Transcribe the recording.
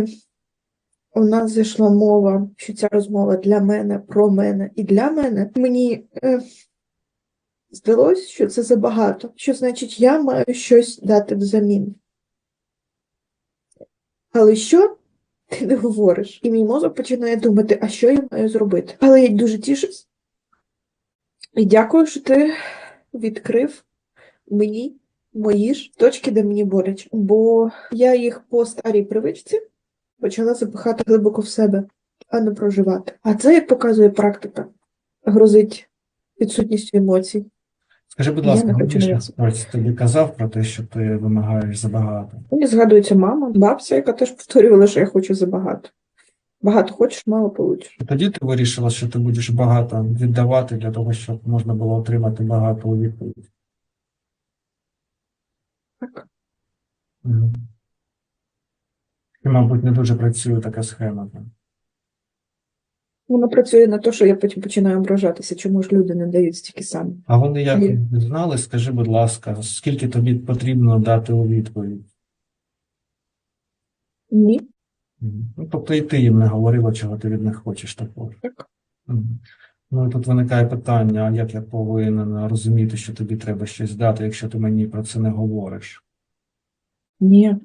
коли у нас зайшла мова, що ця розмова для мене, про мене і для мене, мені е, здалось, що це забагато. Що значить, я маю щось дати взамін. Але що? Ти не говориш. І мій мозок починає думати, а що я маю зробити? Але я дуже тішусь. І дякую, що ти відкрив мені мої ж точки, де мені боляче. Бо я їх по старій привичці почала запихати глибоко в себе, а не проживати. А це, як показує практика, грозить відсутністю емоцій. Скажи, будь ласка, не хочу Григорій, нав'язувати. ось тобі казав про те, що ти вимагаєш забагато. Мені згадується мама, бабця, яка теж повторювала, що я хочу забагато. Багато хочеш, мало получиш. Тоді ти вирішила, що ти будеш багато віддавати для того, щоб можна було отримати багато у відповідь. Так. Мгм. І, мабуть, не дуже працює така схема. Воно працює на те, що я потім починаю ображатися, чому ж люди не дають стільки самі. А вони як не знали, скажи, будь ласка, скільки тобі потрібно дати у відповідь? Ні. Ну, тобто і ти їм не говорила, чого ти від них хочеш також. Так. Ну, і тут виникає питання, а як я повинен розуміти, що тобі треба щось дати, якщо ти мені про це не говориш? Ні.